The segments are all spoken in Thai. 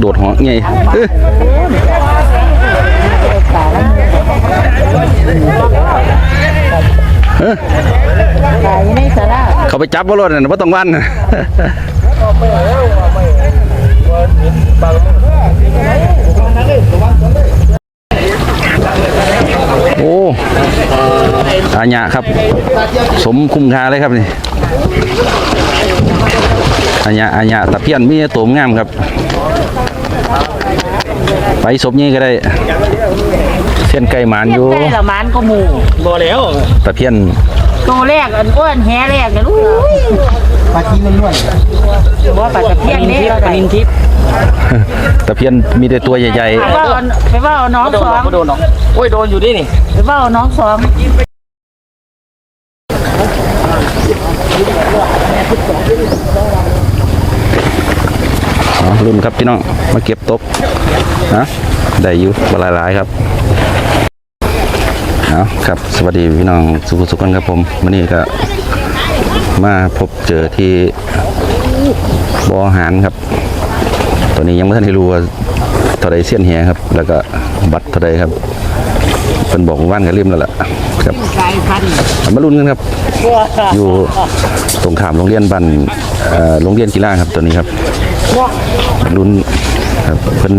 โดดหอไงเขายในสาราเขาไปจับบ่รถน่ะบ่ต้องวันโอ้อาญะครับ สมคุ้มค่าเลยครับนี่อาญะอาญะตะเพียนมีตัวงามครับ ไปศพนี้ก็ได้เส้นไก่หมานอยู่ได้ละมันก็หมู่บ่แล้วตะเพียนตัวแรกอันอ้วนแฮแรกเนี่ยอุ้ยปลาจีนล้วนบ่ปลาตะเพียนนี่ปลานินทิพย์ตะเพียนมีแต่ตัวใหญ่ไปว่าเอาไปว่าเอาน้องโดนสหอรองก็โดนหรอกโอ้ยโดนอยู่ดินี่ไปว่าเอาน้องสอง ๆเอา รุ่นครับพี่น้องมาเก็บตบนะได้อยู่บหลายๆครับเอาครับสวัสดีพี่น้องสุขสุขกันครับผมวันนี้ก็มาพบเจอที่บออาหารครับตอนนี้ยังไม่ทันได้รู้ว่าเท่าไรเสี้ยนเฮียครับ แล้วก็บัตรเท่าไรครับเป็นบอกว่านกันริมแล้วล่ะครับมาลุ้นกันครับ อยู่ตรงขามโรงเรียนบัน โรงเรียนกีฬาครับตัวนี้ครับลุ้นครับเพิ่น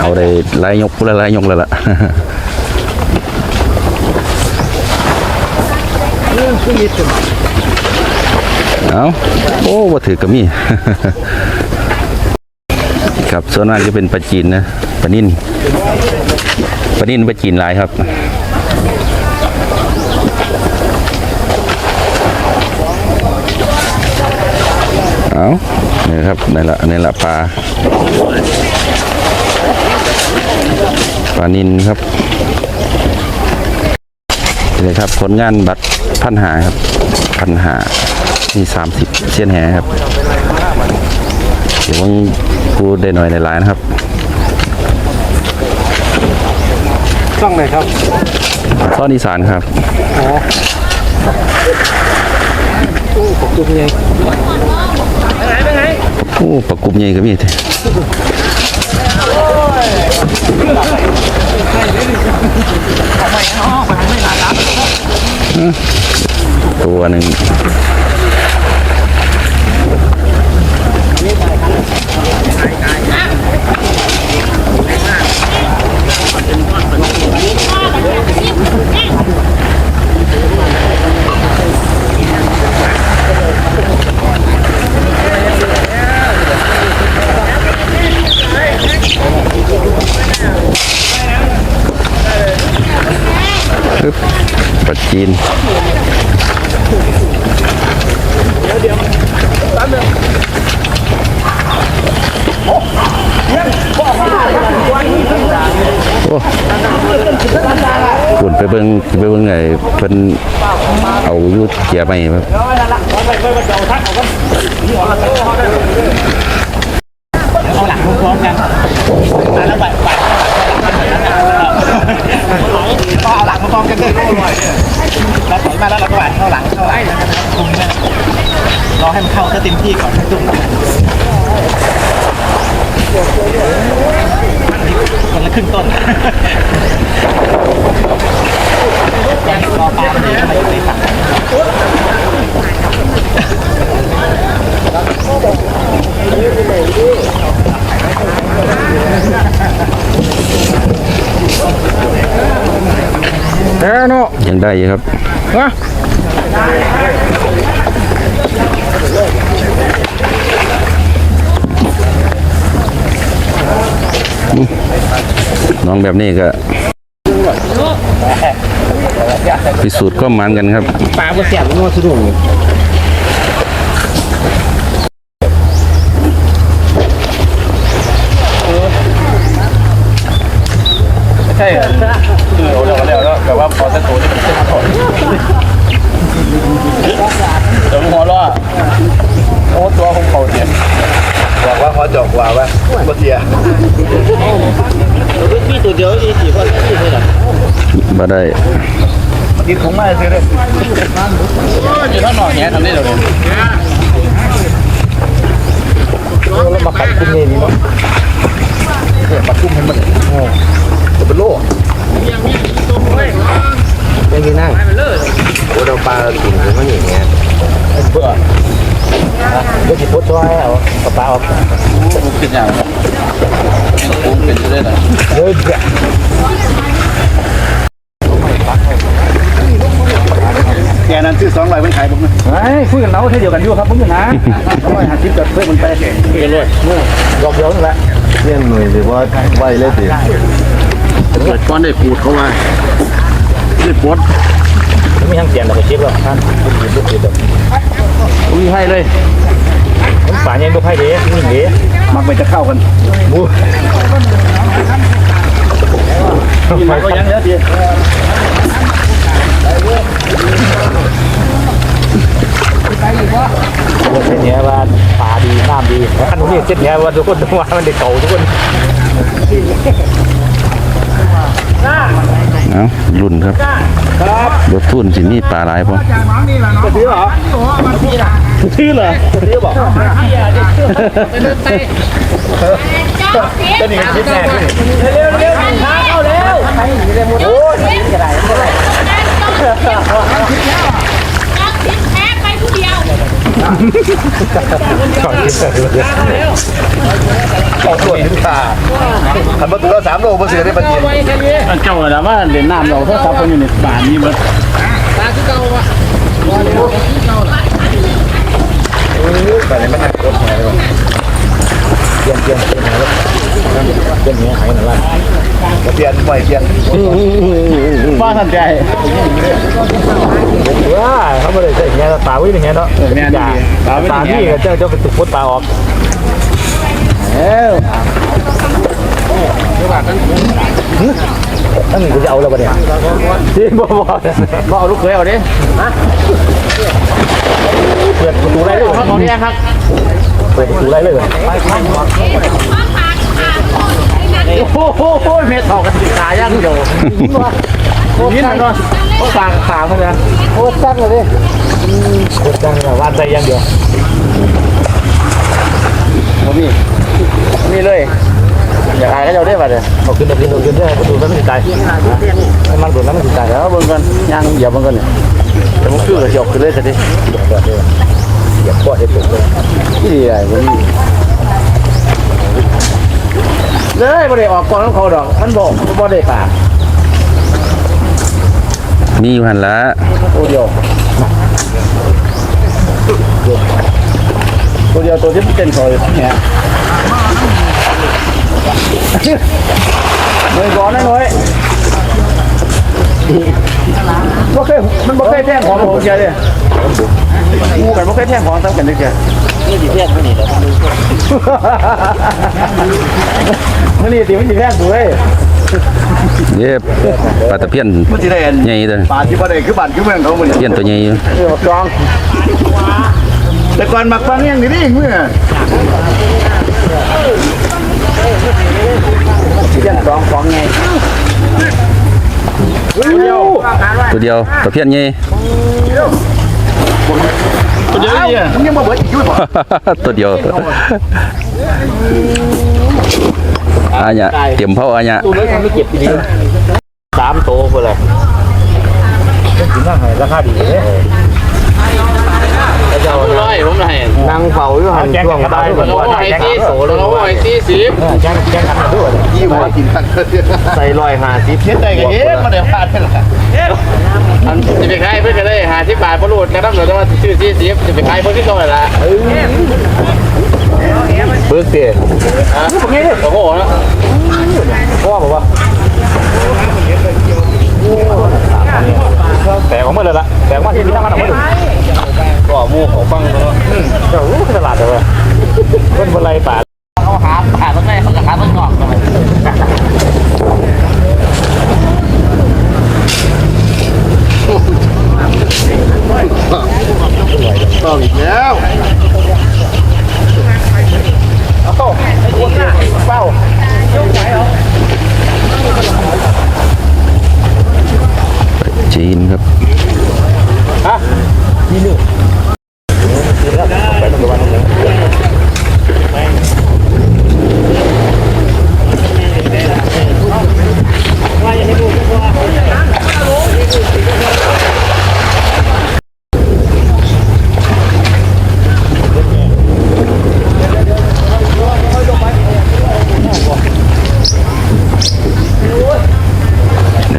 เอาได้หลายยกผู้ละลายยกแล้วล่ะเอาโอ้ว่าถือกระมีครับส่วนมากจะเป็นปลาจีนนะปลานิ่นปลานิ่นปลาจีนหลายครับ เอานี่ครับนี่ละนี่ละปลาปลานินครับนี่ครับผลงานบัตรพันหาครับพันหามีสามสิบเส้นแหครับเดี๋ยวว่ากูได้หน่อยในร้านนะครับช่องไหนครับซ่อนอีสานครับจุ่มไง โอ้ประกุมใหญ่ก็มีแท้ตัวหนึ่ง จีนโอ้คุณไปเบิ่งไปเบิ่งไงเพิ่นเอายุดเกียร์ไปครับ เอาหลังพร้อมๆกันแล้วไปไปก็เอาหลังพร้อมๆกันเลยเราถอยมาแล้วเราก็ไปเข้าหลังเข้าหลังคุมนะ รอให้มันเข้าซะเต็มที่ก่อนจุ่มคนละครึ่งต้นรอปลามันดีมันจะได้สั่งแท้เนาะยังได้อยู่ครับฮะ น้องแบบนี้ก็ พิสูจน์ความมันกันครับปลาบนเสียบนวดสะดุ้งใช่คือเร็วเร็วแล้วแบบว่าพอเส้นตัวนี่มันเส้นถอด เดี๋ยวอรอดโอ้ตัวของเขาเนี่ยบอกว่าเขาจอกว่าว่าบ่เสียพี่ตัวเดียวอีกี่คนที่ไหนล่ะบ่ได้กินของมาซื้อเลยอยู่ท่านหน่อยเนี้ยทำได้เลยวนี้แล้วมาขัดคุ้มเนี่ยนี่เงมาคุ้มให้มันโอ้จเป็นโล่ ไม่กินนั่งโอ้เรปลาเรากินหรือมันอย่างเงี้ยเบื่อก็จิบพูทธไวยเอาปลาออกปูกินอย่างผมเป็นจะได้ไนเยอะแยะแกนั้นซื้อสองร้อยมันขายผมนะไฮ้ยคุยกันเราเท่เดียวกันอยู่ครับผมอยู่นะสองร้อยห้าชิบกับเพื่อนมันแปเรื่อยๆยอกเย้อนละเลี้ยงหน่วยหรือว่าไหวเล็กสิเปิดก้อนได้ปูดเข้ามา ได้ปวดไม่ทั้งเตียนเราไปเช็คแล้วท่านลูกศิษย์ลูกศิษย์อุ้ยให้เลยผมป่าเนี่ยลูกให้เด้นี่เด้มักไปจะเข้ากันกินก็ยังเยอะดีเส้นเนี้ยว่าป่าดีน้ำดีอันนี้เส้นเนี้ยว่าทุกคนว่ามันเด็กเก่าทุกคน เอารุ่นครับรถทุ่นสิมีปลาหลายพอซื้อเหรอซื้อเหรอซื้อบอกเป็นอย่างนี้แน่เร็วเร็วช้าเข้าเร็วโอ้ยแพ้ไปผู้เดียว ก่อนกินเลยออกส่วนถึงขาขันมาตัวสามโลมาเสือได้ปะเจียนเจ้าน่ะว่าเรียนน้ำเราถ้าซับคนอยู่ในบ้านนี้มันแต่ในมันหักรถหายเลยเยี่ยมเยี่ยมเยี่ยนหาย เปลี่ยนเนี้ยหายนั่นละเปลี่ยนใหม่เปลี่ยนบ้าทันใจว้าเขาไม่ได้ใส่เงี้ยตาวิ่งอย่างเงี้ยเนาะตานี่เจ้าเจ้าไปตุกพุทตาออกเอ้าตั้งนี่กูจะเอาแล้วปะเนี่ยจริงบ่บ่บ่เอาลูกเคยเอาดิเปิดประตูได้เลยเขาเนี่ยครับเปิดประตูได้เลย โอ้โหเม็ดทองกันตาย่างเดียวยินมันว่าเขาฝากขาเขาเลยโคตรจังเลยดิโคตรจังเลยว่านใจยังเดียวนี่นี่เลยอยากอายก็เจ้าได้ป่ะเนี่ยวเอาขึ้นเอาขึ้นเอาขึ้นได้ประตูนั้นไม่ตายมันโดนนั้นไม่ตายเดี๋ยวเบิ่งกันย่างเหยียบเบิ่งกันเนี่ยแต่มันคือเหยกขึ้นเลยสิอย่าปล่อยให้ตกเลยนี่ไอ้บ่มี เลยบ่ได้ออกก่อนของเขาดอก มันบอกบ่ได้ป่ามีอยู่หันละตัวเดียวตัวเดียวตัวที่มันเต้นคอยเนี่ยหน่วยก่อนนะหน่วยบ่เคยมันบ่เคยแท่งของผมเจอเลยงูกันบ่เคยแท่งของซ้ำกันเลยเจอ นี่สิแท่งนี่แหละมันนี่สิมันสิแท่งกูเว้ยเย็บปลาตะเพียนมันจะได้อันใหญ่เด้อป่าที่บ่ได้คือบ้านคือเมืองเขาหมดเพียนตัวใหญ่อยู่เออจองแต่ก่อนมักฟังอย่างนี้นี่เมื่อเพี้ยนจองของไงเดียวตัวเดียวตะเพียนใหญ่ ตัวเดียวเนี่ยมึงยังมาเบิดอีกยุ่ยบ่ตัวเดียวอาญะเตรียมเผาอาญะตู้นี้มันไม่เก็บดีสามโตไปเลยถึงนั่งไงราคาดีเลย เจ้าร้อยผมให้นางเฝ้าอยู่หันแจ้งช่วงกันได้เหมือนว่าแจ้งกันโสเลยเราไอ้ที่สิบแจ้งแจ้งกันด้วยยี่หัวกินกันใส่ร้อยห้าสิบเฮ็ดได้ก็เฮ็ดมาได้พลาดเป็นล่ะอันจะไปขายเพื่อจะได้หาที่บาทพรูดกระตั้งเหลือแต่ว่าชื่อที่สิบจะไปขายเพื่อที่เท่าไหร่ละเบิกเตี๋ยโอ้โหนะพ่อบอกว่าแต่ของมันเลยละแต่ว่าที่นี่ตั้งมันเอาไว้ดู ก็มูของฟังเนาะเจ้ารู้ตลาดเลยว่าคนบนไรป่าเขาหาหาต้นไม้เขาจะหาต้นงอกเลย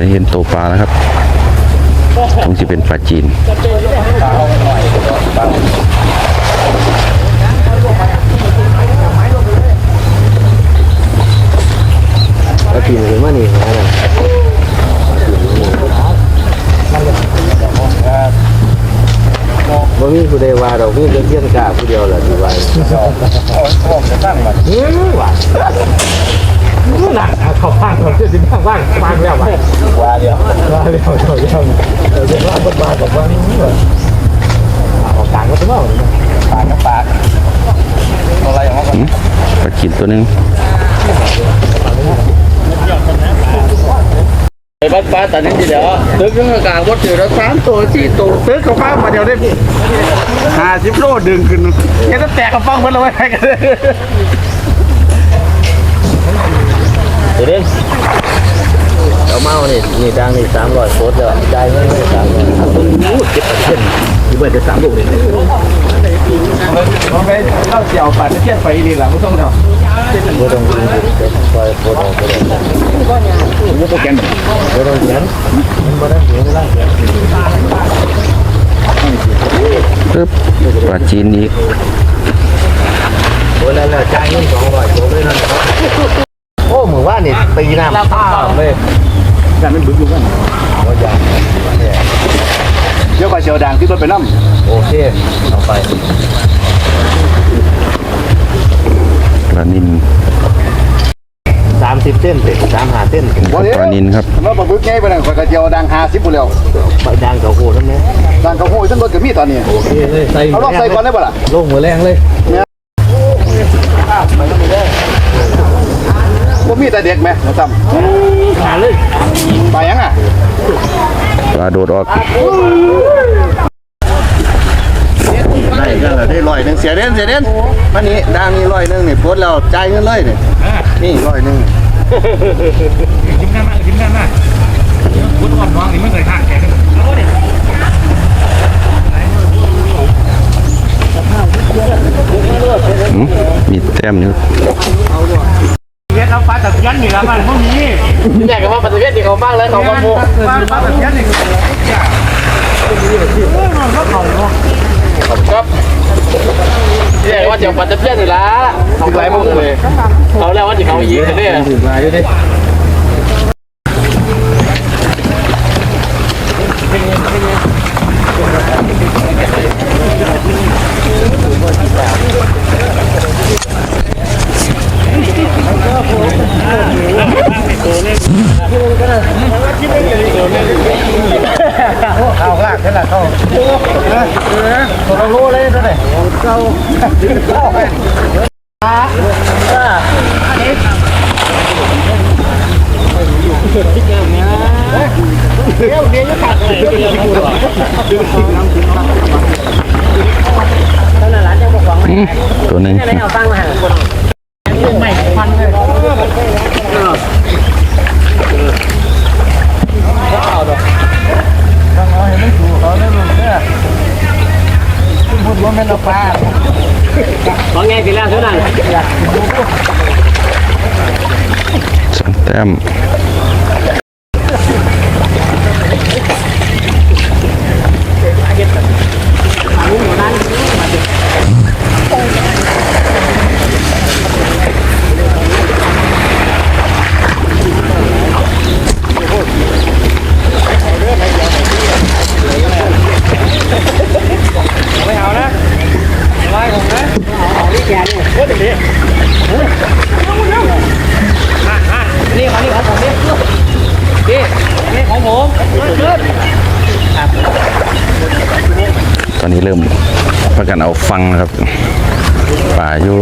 เห็นโตปลาแล้วครับคงจะเป็นปลาจีนแล้วกินหรือว่านี่นะบ่มีผู้ใดว่าดอกมีแต่เพียงกาผู้เดียวแหละที่ว่าหนั กเขาพังเขาจะสิบ้างบ้างบ้างแล้วว่ะว่าเดียวว่าเดียวเดียวเดียวเดียวว่าบ้านบ้านบอกว่าออกต่างกันใช่ไหมปากกับปากอะไรอย่างเงี้ยหืมปลาจีนตัวนึงไอ้บ้านป้าตอนนี้ทีเดียวตึกนึงกลางวัดอยู่แล้วสามตัวสี่ตัวตึกเขาฟ้ามาเดียวได้พี่ห้าสิบโลดึงขึ้นยังต้องแตกกระป้องเพิ่นเอาไว้ให้กัน เดี๋ยวเด่นเอาเมานี่นี่ดังนี่สามร้อยโคตรแล้วใจไม่ไม่สามร้อยโอ้เจ็บเส้นที่เบิร์ดจะสามลูกเลยมันไปเข้าเจียวปาดเทียนไปดีหลังไม่ต้องเนาะไม่ต้องกินซอยโคตรออกไปเลยลูกโปรแกรมไม่ต้องเขียนไม่ได้เขียนไม่ได้ปึ๊บปลาจีนอีกโอ้แล้วแล้วจ่ายเงินสองร้อยโคตรเลยนั่นโอ้เหมื อนว่านี่ตีน้ำข้าวเลยการไม่บึ้งลูกกันว่าอย่างเดี๋ยวไปเชียวดังที่รถไปน้ำโอเคเอาไปปลานินสามสิบเส้นเต็สามหาเส้นปลานินครับเราปบึกไงไปนั่นคอยกระเจียวดังหาสิบบุเร็วใบดังกับโหทั้งนี้ดังกระโห้ยทั้งรถกับมีตอนนี้โอเคเลยใส่เอาลองใส่ก่อนได้ป่ะล่ะลงมือแรงเลยว่ามีแต่เด็กไหมมาซ้หาเลยำไปยังอะปลาโดดออกได้ก็เลยได้ร้อยหนึ่งเสียเด่นเสียเด่นวันนี้ดังนี่ร้อยหนึ่งนี่โพสแล้วจ่ายเงินเลยนี่นี่ร้อยหนึ่งยิ้มหน้ามายิ้มหน้ามาวุ้นอ่อนน้องนี่ไม่เคยห่างแกกันหืมมีแต้มอยู่ เฮ็ดเอาปลาตะเพียนนี่ละมันพวกนี้แยกกันว่าปฏิเวทนี่เขาบ้างเลยเขาบ้างโมปลาปลาตะเพียนนี่คือครับแยกว่าจะปฏิเวทนี่ละเขาไหลมุกเลยเขาแล้วว่าจะเขายิงกันเนี่ยถึงมาอยู่ดิ เรารู้เลยนั่นแหละเราอืมตัวหนึงพูดว่าแม่นเอาปลาของไงกินแล้ วเท่านั้นสองแต้ม ริ่มประกันเอาฟังนะครับป่าอยู่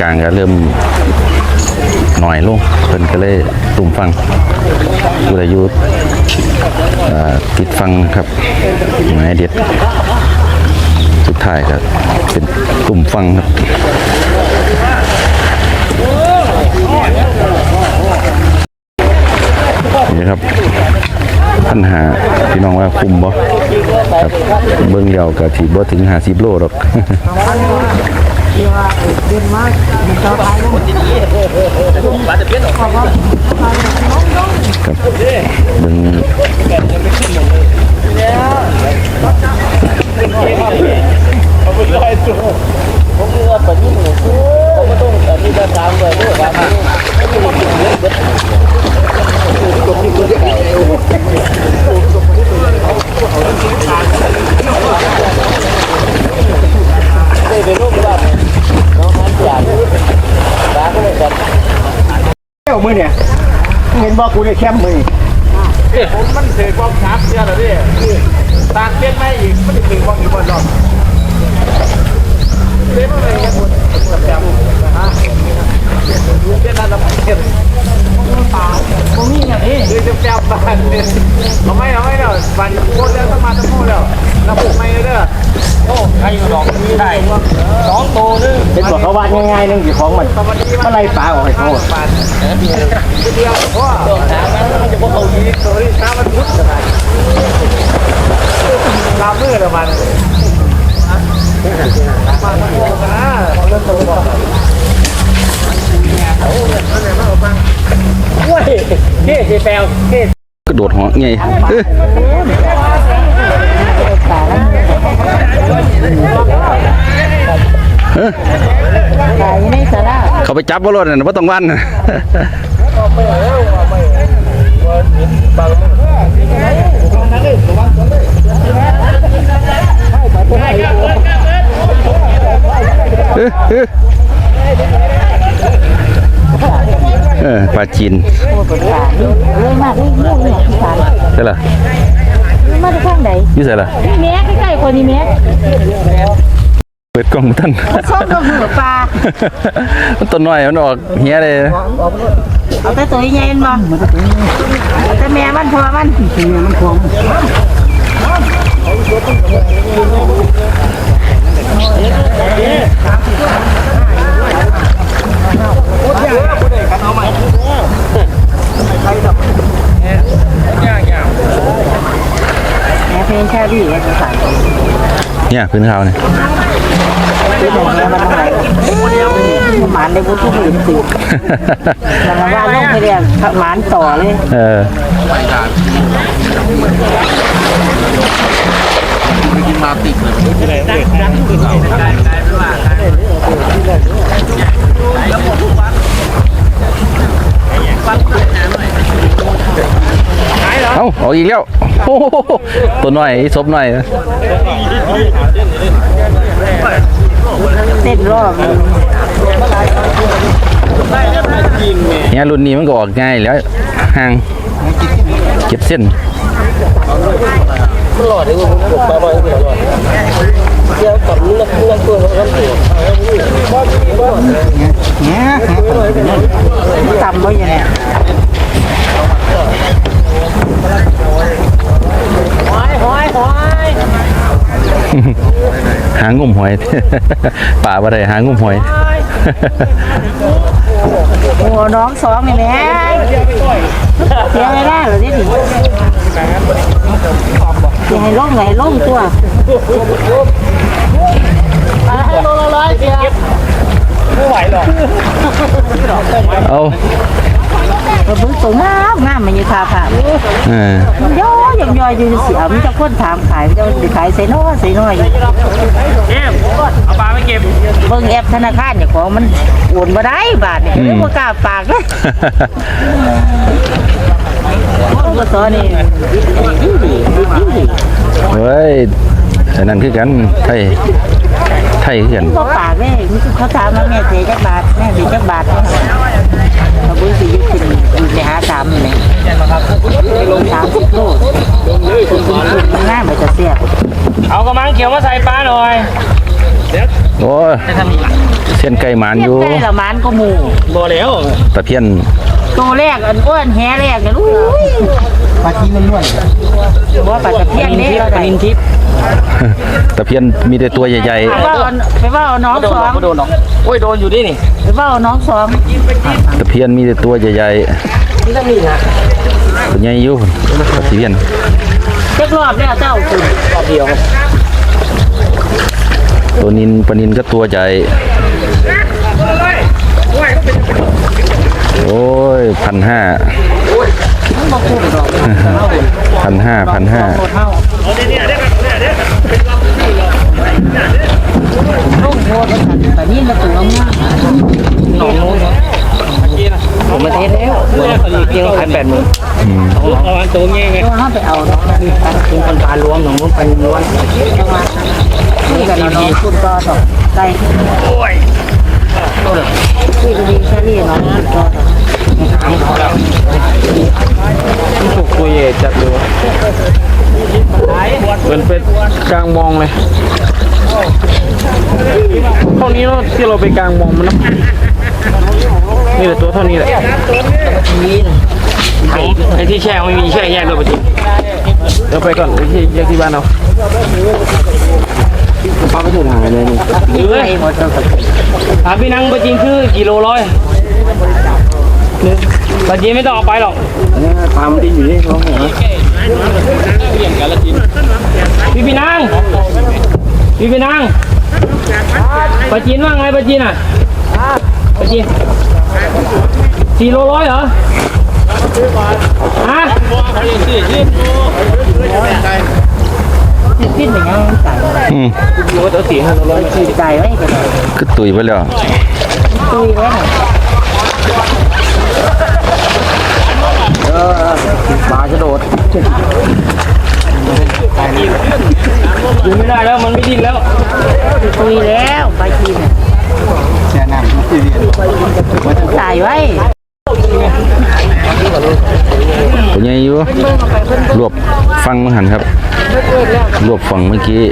กลางๆก็เริ่มหน่อยลงเพิ่นก็เลยตุ่มฟังผู้ใดอยู่เอ่อติดฟังครับไม้เด็ดสุดท้ายก็เป็นตุ่มฟังครับนี่ครับ ปัญหาพี่น้องว่าคุ้มบ่ครับเบิ่งเดียวก็สิบ่ถึง50โลหรอกครับเบิ่งเที่ยวมื อเนี่ยเห็นบอกกูเนี่ยแคมป์มือผมมันเสียความชับเยอะเลยดิตากเปลี่ยนไม่อีกมันจะถึงความอยู่บนรอบเสียมาเลยครับคุณเปิดแจมนะฮะเปลี่ยนอะไรมาเปลี่ยน บ่มีอย่างนี้คือจะแจมบ้านเนี่ยเอาไม่เอาไม่เนาะบ้านโคตรแล้วต้องมาทั้งโคู่แล้วระบุไม่เด้อโอ้ใครอยู่ดอกนี้ได้สองตัวนึงเป็นบอกเขาวาดง่ายๆนึงอยู่ของมันเมื่อไรปลาออกให้เขาบาทเดียวเพราะว่ามันจะพวกเขายีตัวนี้ช้ามันพุทธขนาดลามือละมันกระ โดดหัวไงเอ้ยเอ้ยขายในสาราเขาไปจับบ่รถน่ะบ่ต้องวันเอ้ยเอ้ยเออปลา จีนโอ้เปิดขาเลยมากเลยมู่เนี่ยที่ขายใช่ล่ะมาจากทางใดอยู่ใส่ล่ะนี่แม่ใกล้ๆคนนี้แม่เปิดกล้องบ่ทันส้มกับหัวปลามันตัวน้อยมันออกเหี้ยเลยเอาแต่ตัวใหญ่ๆมันบ่เอาแต่แม่มันพอมันแม่มันพอแม่เพลงแค่ดีเอ งค่ะเนี่ยพื้นขาเนี่ยคือของแม่มันอะไรหมานได้บุทุกหมื่นสิแต่ว่าลงไปเรียกหมานต่อเลย เออกินมาติดเอ้าออกอีกแล้วโอ้โหตัวน้อยอีศพน้อยนะเต้นรอบเนี่ยรุ่นนี้มันก็ออกง่ายแล้วห่างเก็บเส้นต่ำบ่ยังไง หางุ่มหอย ป่าบ่ได้หางุ่มหอยโอ้น้องสองนี่แม่เสียไม่ได้หรอที่นี่เสียให้ล่งไงล่งตัวให้โลละร้อยเสียเอา มันเพิ่งสูงงามงามมันอยู่ทาผ่าเออมันย่อยยังย่อยอยู่เสียมันจะคนถามขายมันจะขายใส่น้อใส่น้อยเอ็มเอาปลาไปเก็บเบิ่งแอปธนาคารเนี่ยของมันโอนมาได้บาทเนี่ยไม่กล้าปากเลยต้องก็สอนนี่ยิ่งดียิ่งดีเฮ้ยแต่นั่นคือกันไทยไทยคือกันบ่ปากเลยนี่เขาถามว่าแม่เสียจักบาทแม่เสียจักบาท เนี่ยเขาบุ้ยสิยุขึ้นอยู่ในหาสามนี่ลงสามสิบโลคุณคุณคุณมันง่ายมันจะเสียเอากระมังเขียวมาใส่ปลาหน่อยโอ้ยเส้นไก่หมานเทีอยยู่บได้ละมันก็หมูบ่แล้วตะเพียนตัวแรกอันอ้วนแฮแรกเนี่ยอุ้ย ปลาทีนล้วนว่าปลาตะเพียนนี่เราได้ตะเพียนมีแต่ตัวใหญ่ไปว่าเอาไปว่าเอาน้องสองโดนหรอกโอ้ยโดนอยู่นี่นี่ไปว่าเอาน้องสองๆตะเพียนมีแต่ตัวใหญ่นี่ต้องนี่นะๆตัวใหญ่อยู่ตะเพียนเจ็กรอบแล้วเจ้าคุณรอบเดียวตัวนินปลานินก็ตัวใหญ่โอ้ยพันห้ามาคุ้มดอก พันห้าพันห้าโคตรเท่าลูกโคตรสันแต่นี่มาตัวงามหนองโน้นผมมาเทสแล้วเกี่ยวขายแปดหมื่นประมาณตัวเงี้ยไงตัวห้าไปเอาเนาะตัดกินคนปลาล้วงหนองนู้นไปล้วนนี่กันเราน้องคุณก็ดอกไก่โอ้ยนี่ก็ดีแค่นี้น้อ ก็ดอกสุกตัวใหญ่จัดเลยเหมือนเป็นกลางมองเลยเท่านี้เนาะที่เราไปกลางมองมันเนาะนี่แหละตัวเท่านี้แหละไอ้ที่แช่ไม่มีแช่แยกด้วยปะจิเดี๋ยวไปก่อนไปที่แยกที่บ้านเราป้าไปถูกหายเลยนี่ไก่หมดแล้วก็ถามพี่นังปะจิงคือกิโลร้อย ปะจิงไม่ต้องเอาไปหรอกปลามดินอยู่นี่เขาหัวพี่พี่นางพี่พี่นางปลาจีนว่าไงปลาจีนอะปลาจีนสี่โลร้อยเหรอฮะปิ้นอย่างเงี้ยไก่อืมโลตัวสี่ห้าร้อยขี่ไก่ไว้กันเลยคือตุยไปแล้วตุยไว้ หน่อปลากระโดดอยู่ไม่ได้แล้วมันไม่ดิ้นแล้วตุยแล้วไปกินแช่น้ำที่เรียไก่ไว้ตัวใหญ่อยู่รวบฟังมังหันครับ รวบฟังเมื่อกี้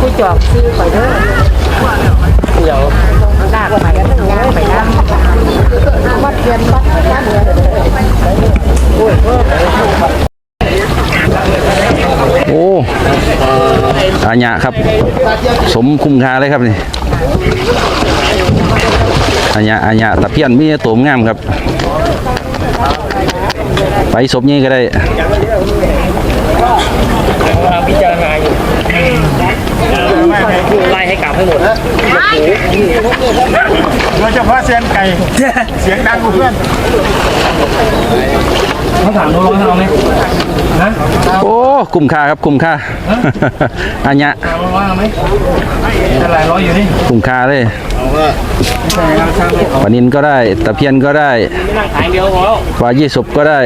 คุจอกซื้อไปเด้อเดี๋ยวลากไปย่างไปน้ำวัดเทียนวัดเทียนโอ้อาญะครับ สมคุ้มค่าเลยครับนี่อาญะอาญะตะเพียนมีตัวงามครับ ไปศพนี้ก็ได้ กำลังพิจารณาอยู่ไล่ให้กลับให้หมด โด ยเฉพาะเซียนไก่ เสียงดังกว่าเพื่อนเขาถามโลร้อยเอาไหมฮะโอ้คุ้มค่าครับคุ้มค่าอาญะถามโลร้อยเอาไหมจะหลายร้อยอยู่นี่คุ้มค่าเลยปลานินก็ได้ตะเพียนก็ได้ไม่นั่งขายเดียวพอแล้วปลายี่สบก็ได้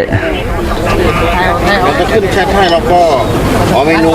เราจะขึ้นแชทให้แล้วก็ขอเมนู